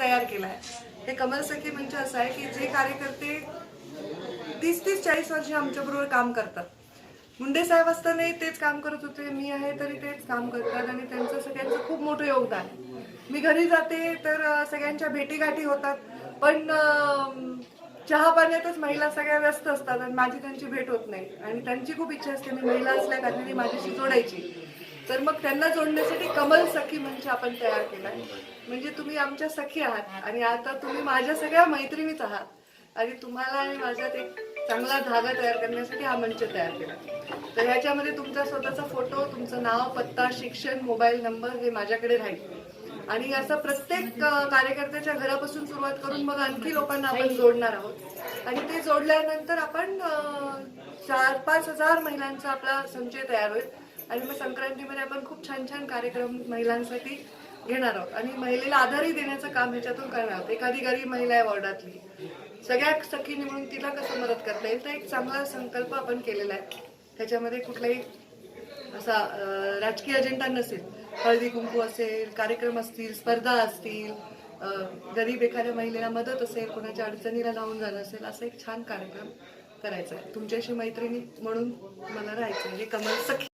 तयार केला आहे हे कमल सखी म्हणजे असं आहे की जे कार्यकर्ते तीस तीस चाळीस वर्ष आमच्याबरोबर काम करतात. मुंडे साहेब असतानाही तेच काम करत होते मी आहे तरी तेच काम करतात आणि त्यांचं सगळ्यांचं खूप मोठं योगदान आहे. मी घरी जाते तर सगळ्यांच्या भेटीगाठी होतात पण चहा पाण्यातच महिला सगळ्या व्यस्त असतात आणि माझी त्यांची भेट होत नाही. आणि त्यांची खूप इच्छा असते मी महिला असल्या कारणाने माझ्याशी जोडायची. तर मग त्यांना जोडण्यासाठी कमल सखी मंच आपण तयार केला म्हणजे तुम्ही आमच्या सखी आहात आणि आता तुम्ही माझ्या सगळ्या मैत्रिणीच आहात. आणि तुम्हाला आणि माझ्यात एक चांगला धागा तयार करण्यासाठी हा मंच तयार केला. तर ह्याच्यामध्ये तुमचा स्वतःचा फोटो तुमचं नाव पत्ता शिक्षण मोबाईल नंबर हे माझ्याकडे राहील. आणि असं प्रत्येक कार्यकर्त्याच्या घरापासून सुरुवात करून मग आणखी लोकांना आपण जोडणार आहोत. आणि ते जोडल्यानंतर आपण चार पाच हजार महिलांचा आपला संचय तयार होईल. आणि मग संक्रांतीमध्ये आपण खूप छान छान कार्यक्रम महिलांसाठी घेणार आहोत. आणि महिलेला आधारही देण्याचं काम ह्याच्यातून करणार आहोत. एखादी गरीब महिला आहे वॉर्डातली. सगळ्या सखी निवडून तिला कसं मदत करता येईल? तर एक चांगला संकल्प आपण केलेला आहे. त्याच्यामध्ये कुठलाही असा राजकीय अजेंडा नसेल. हळदी कुंकू असेल कार्यक्रम असतील स्पर्धा असतील गरीब एखाद्या महिलेला मदत असेल कोणाच्या अडचणीला लावून जाणं असेल असा एक छान कार्यक्रम करायचा आहे. तुमच्याशी मैत्रिणी म्हणून मला राहायचं आहे. हे कमल सखी.